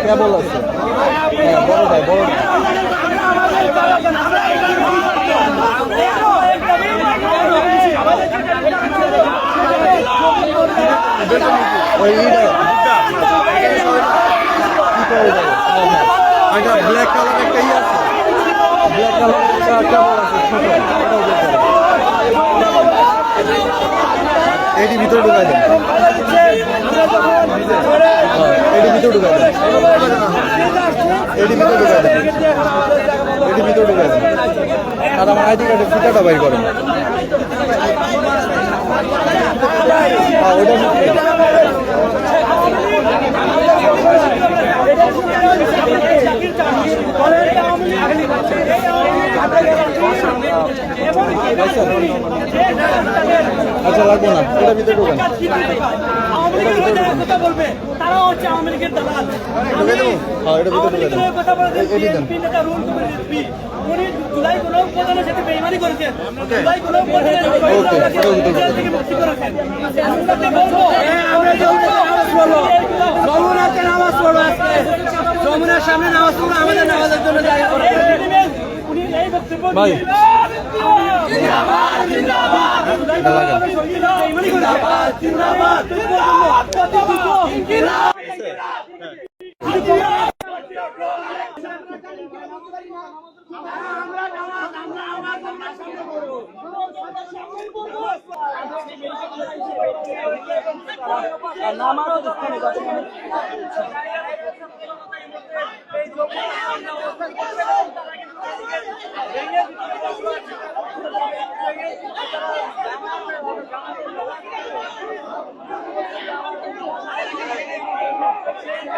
কেবল আছে হ্যাঁ বড় ভাই বড় ওই এটা ব্ল্যাক কালার একটা ই আছে ব্ল্যাক কালার একটা কেবল আছে ছোট এটাও দেখতে এটি ভিতরে ঢুকাই এটি ভিতরে ঢুকাই দেন। এটি ভিতরে ঢুকাই এটি ভিতরে ঢুকাই আর আমার আইডি কার্ডের ফিতাটা বাইর করেন। ওইটা আচ্ছা লাগবো না। এটা ভিতরে ঢুকান। আওয়ামী লীগের লোকেরা কথা বলবে তারাও হচ্ছে আওয়ামী লীগের দালাল। হ্যাঁ এটা ভিতরে আওয়ামী ঢুকে লীগের দেন কথা বলতে এ- এটি দেন বিএনপি নেতা রুল কমিটি উনি জুলাই কোনো প্রধানের সাথে বেইমানি করেছেন। জুলাই কোনো প্রধানের সাথে ওকে, ওটা ভিতরে জেল থেকে মুক্তি করেছেন। আমরা নামাজ পড়ব যমুনাতে নামাজ পড়ব আজকে? যমুনার সামনে নামাজ পড়ব আমাদের নামাজের জন্য যাই। ভাই। নামারও দোকানে Thank you.